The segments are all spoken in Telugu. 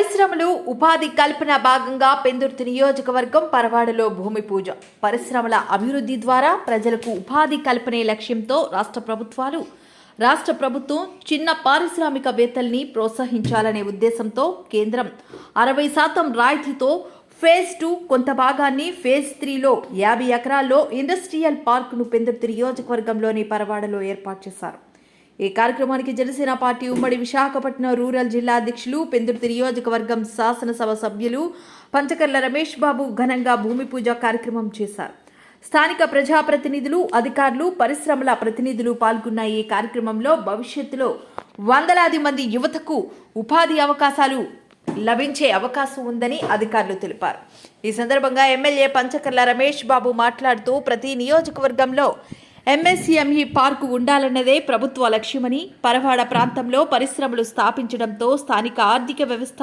పరిశ్రమలు ఉపాధి కల్పన భాగంగా పెందుర్తి నియోజకవర్గం పరవాడలో భూమి పూజ. పరిశ్రమల అభివృద్ధి ద్వారా ప్రజలకు ఉపాధి కల్పనే లక్ష్యంతో రాష్ట్ర ప్రభుత్వాలు రాష్ట్ర ప్రభుత్వం చిన్న పారిశ్రామికవేత్తల్ని ప్రోత్సహించాలనే ఉద్దేశంతో కేంద్రం అరవై శాతం రాయితీతో ఫేజ్ టూ కొంత భాగాన్ని ఫేజ్ త్రీలో యాభై ఎకరాల్లో ఇండస్ట్రియల్ పార్కును పెందుర్తి నియోజకవర్గంలోని పరవాడలో ఏర్పాటు చేశారు. ఈ కార్యక్రమానికి జనసేన పార్టీ ఉమ్మడి విశాఖపట్నం రూరల్ జిల్లా అధ్యక్షులు పెందుర్తి నియోజకవర్గం శాసనసభ సభ్యులు పంచకర్ల రమేష్ బాబు ఘనంగా భూమి పూజ కార్యక్రమం చేశారు. స్థానిక ప్రజాప్రతినిధులు అధికారులు పరిశ్రమల ప్రతినిధులు పాల్గొన్న ఈ కార్యక్రమంలో భవిష్యత్తులో వందలాది మంది యువతకు ఉపాధి అవకాశాలు లభించే అవకాశం ఉందని అధికారులు తెలిపారు. ఈ సందర్భంగా ఎమ్మెల్యే పంచకర్ల రమేష్ బాబు మాట్లాడుతూ ప్రతి నియోజకవర్గంలో ఎంఎస్ఎంఈ పార్కు ఉండాలన్నదే ప్రభుత్వ లక్ష్యమని పరవాడ ప్రాంతంలో పరిశ్రమలు స్థాపించడంతో స్థానిక ఆర్థిక వ్యవస్థ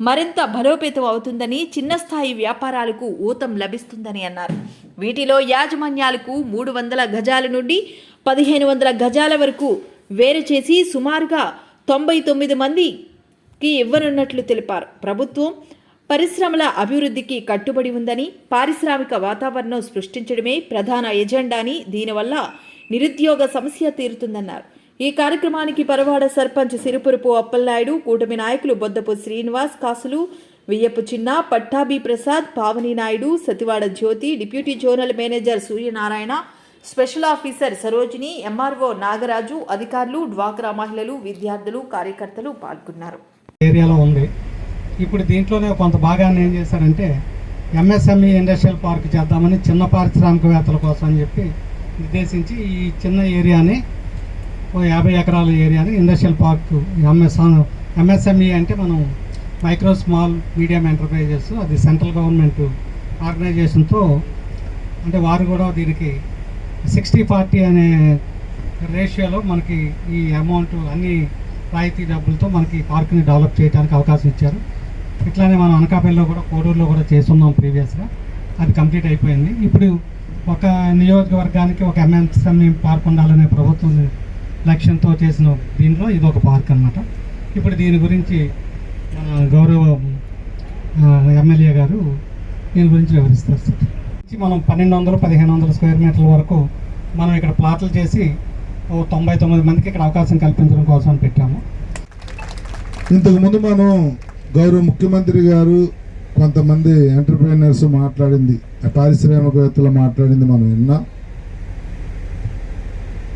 మరింత బలోపేతం అవుతుందని చిన్న స్థాయి వ్యాపారాలకు ఊతం లభిస్తుందని అన్నారు. వీటిలో యాజమాన్యాలకు మూడు వందల గజాల నుండి పదిహేను వందల గజాల వరకు వేరు చేసి సుమారుగా తొంభై తొమ్మిది మందికి ఇవ్వనున్నట్లు తెలిపారు. ప్రభుత్వం పరిశ్రమల అభివృద్ధికి కట్టుబడి ఉందని పారిశ్రామిక వాతావరణం సృష్టించడమే ప్రధాన ఎజెండాని దీనివల్ల నిరుద్యోగ సమస్య తీరుతుందన్నారు. ఈ కార్యక్రమానికి పరవాడ సర్పంచ్ సిరుపురుపు అప్పలనాయుడు కూటమి నాయకులు Boddapu Srinivas Kasulu Viyyapu Chinna Pattabhi Prasad Pavani Naidu Sathivada Jyothi deputy zonal manager Suryanarayana special officer Sarojini MRO Nagaraju అధికారులు డ్వాక్రా మహిళలు విద్యార్థులు కార్యకర్తలు పాల్గొన్నారు. ఏరియాలో ఉంది. ఇప్పుడు దీంట్లోనే కొంత భాగాన్ని ఏం చేశారంటే ఎంఎస్ఎంఈ ఇండస్ట్రియల్ పార్క్ చేద్దామని చిన్న పారిశ్రామికవేత్తల కోసం అని చెప్పి నిర్దేశించి ఈ చిన్న ఏరియాని ఓ యాభై ఎకరాల ఏరియాని ఇండస్ట్రియల్ పార్క్ ఎంఎస్ ఎంఎస్ఎంఈ అంటే మనం మైక్రో స్మాల్ మీడియం ఎంటర్ప్రైజెస్ అది సెంట్రల్ గవర్నమెంట్ ఆర్గనైజేషన్తో అంటే వారు కూడా దీనికి సిక్స్టీ ఫార్టీ అనే రేషియోలో మనకి ఈ అమౌంట్ అన్ని రాయితీ డబ్బులతో మనకి పార్క్ని డెవలప్ చేయడానికి అవకాశం ఇచ్చారు. ఇట్లానే మనం అనకాపల్లిలో కూడా కోడూరులో కూడా చేస్తున్నాం ప్రీవియస్గా. అది కంప్లీట్ అయిపోయింది. ఇప్పుడు ఒక నియోజకవర్గానికి ఒక ఎంఎస్ఎంఈ పార్క్ ఉండాలనే ప్రభుత్వం లక్ష్యంతో చేసిన దీంట్లో ఇది ఒక పార్క్ అన్నమాట. ఇప్పుడు దీని గురించి మన గౌరవ ఎమ్మెల్యే గారు దీని గురించి వివరిస్తారు సార్. మనం పన్నెండు వందలు పదిహేను వందల స్క్వేర్ మీటర్ల వరకు మనం ఇక్కడ ప్లాట్లు చేసి ఓ తొంభై తొమ్మిది మందికి ఇక్కడ అవకాశం కల్పించడం కోసం పెట్టాము. ఇంతకుముందు మనం గౌరవ ముఖ్యమంత్రి గారు కొంతమంది ఎంటర్ప్రీనర్స్ మాట్లాడింది పారిశ్రామికవేత్తలు మాట్లాడింది మనం విన్నాం.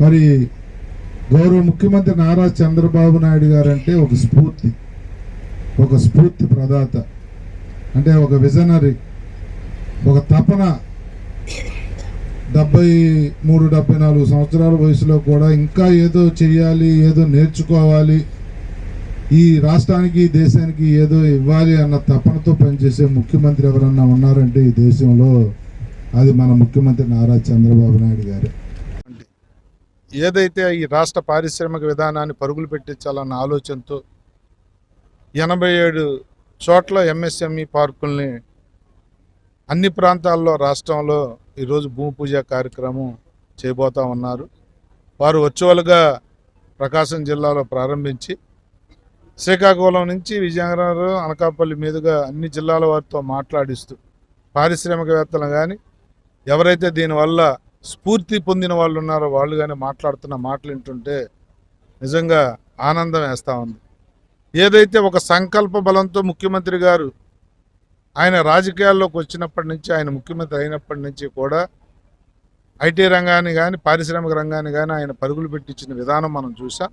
మరి గౌరవ ముఖ్యమంత్రి నారా చంద్రబాబు నాయుడు గారు అంటే ఒక స్ఫూర్తి ఒక స్ఫూర్తి ప్రదాత అంటే ఒక విజనరీ ఒక తపన. డెబ్బై మూడు డెబ్బై నాలుగు సంవత్సరాల వయసులో కూడా ఇంకా ఏదో చేయాలి ఏదో నేర్చుకోవాలి ఈ రాష్ట్రానికి దేశానికి ఏదో ఇవ్వాలి అన్న తపనతో పనిచేసే ముఖ్యమంత్రి ఎవరన్నా ఉన్నారంటే ఈ దేశంలో అది మన ముఖ్యమంత్రి నారా చంద్రబాబు నాయుడు గారు. ఏదైతే ఈ రాష్ట్ర పారిశ్రామిక విధానాన్ని పరుగులు పెట్టించాలన్న ఆలోచనతో ఎనభై ఏడు చోట్ల ఎంఎస్ఎంఈ పార్కుల్ని అన్ని ప్రాంతాల్లో రాష్ట్రంలో ఈరోజు భూమి పూజ కార్యక్రమం చేయబోతా ఉన్నారు. వారు వర్చువల్గా ప్రకాశం జిల్లాలో ప్రారంభించి శ్రీకాకుళం నుంచి విజయనగరం అనకాపల్లి మీదుగా అన్ని జిల్లాల వారితో మాట్లాడిస్తూ పారిశ్రామికవేత్తలు కానీ ఎవరైతే దీనివల్ల స్ఫూర్తి పొందిన వాళ్ళు ఉన్నారో వాళ్ళు కానీ మాట్లాడుతున్న మాటలు వింటుంటే నిజంగా ఆనందం వేస్తూ ఉంది. ఏదైతే ఒక సంకల్ప బలంతో ముఖ్యమంత్రి గారు ఆయన రాజకీయాల్లోకి వచ్చినప్పటి నుంచి ఆయన ముఖ్యమంత్రి అయినప్పటి నుంచి కూడా ఐటీ రంగాన్ని కానీ పారిశ్రామిక రంగాన్ని కానీ ఆయన పరుగులు పెట్టించిన విధానం మనం చూసాం.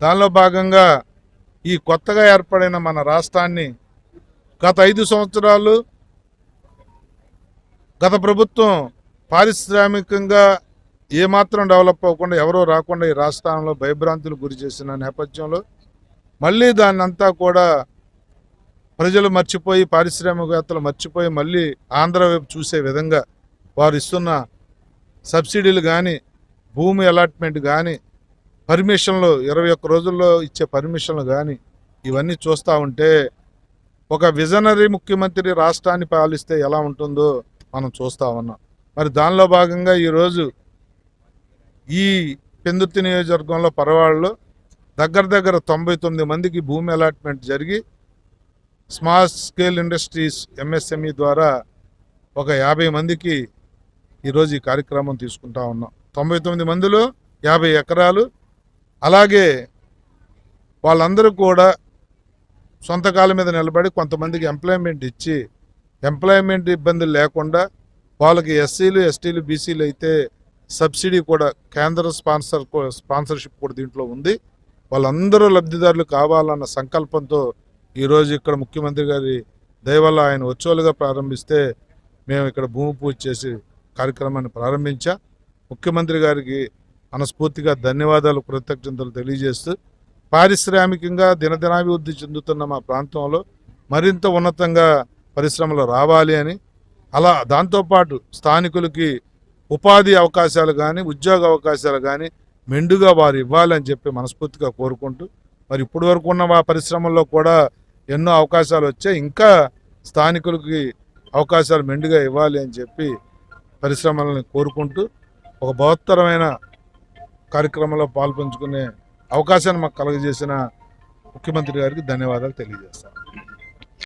దానిలో భాగంగా ఈ కొత్తగా ఏర్పడిన మన రాష్ట్రాన్ని గత ఐదు సంవత్సరాలు గత ప్రభుత్వం పారిశ్రామికంగా ఏమాత్రం డెవలప్ అవ్వకుండా ఎవరో రాకుండా ఈ రాష్ట్రంలో భయభ్రాంతులు గురి చేసిన నేపథ్యంలో మళ్ళీ దాన్నంతా కూడా ప్రజలు మర్చిపోయి పారిశ్రామికవేత్తలు మర్చిపోయి మళ్ళీ ఆంధ్ర వైపు చూసే విధంగా వారు ఇస్తున్న సబ్సిడీలు కానీ భూమి అలాట్మెంట్ కానీ పర్మిషన్లు ఇరవై ఒక్క రోజుల్లో ఇచ్చే పర్మిషన్లు కానీ ఇవన్నీ చూస్తూ ఉంటే ఒక విజనరీ ముఖ్యమంత్రి రాష్ట్రాన్ని పాలిస్తే ఎలా ఉంటుందో మనం చూస్తూ ఉన్నాం. మరి దానిలో భాగంగా ఈరోజు ఈ పెందుర్తి నియోజకవర్గంలో పరవాళ్ళు దగ్గర దగ్గర తొంభై తొమ్మిది మందికి భూమి అలాట్మెంట్ జరిగి స్మాల్ స్కేల్ ఇండస్ట్రీస్ ఎంఎస్ఎంఈ ద్వారా ఒక యాభై మందికి ఈరోజు ఈ కార్యక్రమం తీసుకుంటా ఉన్నాం. తొంభై తొమ్మిది మందిలో యాభై ఎకరాలు అలాగే వాళ్ళందరూ కూడా సొంత కాళ్ళ మీద నిలబడి కొంతమందికి ఎంప్లాయ్మెంట్ ఇచ్చి ఎంప్లాయ్మెంట్ ఇబ్బందులు లేకుండా వాళ్ళకి ఎస్సీలు ఎస్టీలు బీసీలు అయితే సబ్సిడీ కూడా కేంద్ర స్పాన్సర్ స్పాన్సర్షిప్ కూడా దీంట్లో ఉంది. వాళ్ళందరూ లబ్ధిదారులు కావాలన్న సంకల్పంతో ఈరోజు ఇక్కడ ముఖ్యమంత్రి గారి దయవల్ల ఆయన ఉత్సవాలుగా ప్రారంభిస్తే మేము ఇక్కడ భూమి పూజ చేసి కార్యక్రమాన్ని ప్రారంభించాం. ముఖ్యమంత్రి గారికి మనస్ఫూర్తిగా ధన్యవాదాలు కృతజ్ఞతలు తెలియజేస్తూ పారిశ్రామికంగా దినదినాభివృద్ధి చెందుతున్న మా ప్రాంతంలో మరింత ఉన్నతంగా పరిశ్రమలు రావాలి అని అలా దాంతోపాటు స్థానికులకి ఉపాధి అవకాశాలు కానీ ఉద్యోగ అవకాశాలు కానీ మెండుగా వారు ఇవ్వాలని చెప్పి మనస్ఫూర్తిగా కోరుకుంటూ మరి ఇప్పటి వరకు ఉన్న మా పరిశ్రమల్లో కూడా ఎన్నో అవకాశాలు వచ్చాయి. ఇంకా స్థానికులకి అవకాశాలు మెండుగా ఇవ్వాలి అని చెప్పి పరిశ్రమలను కోరుకుంటూ ఒక బహుత్తరమైన కార్యక్రమంలో పాల్పంచుకునే అవకాశాన్ని మాకు కలుగజేసిన ముఖ్యమంత్రి గారికి ధన్యవాదాలు తెలియజేస్తాను.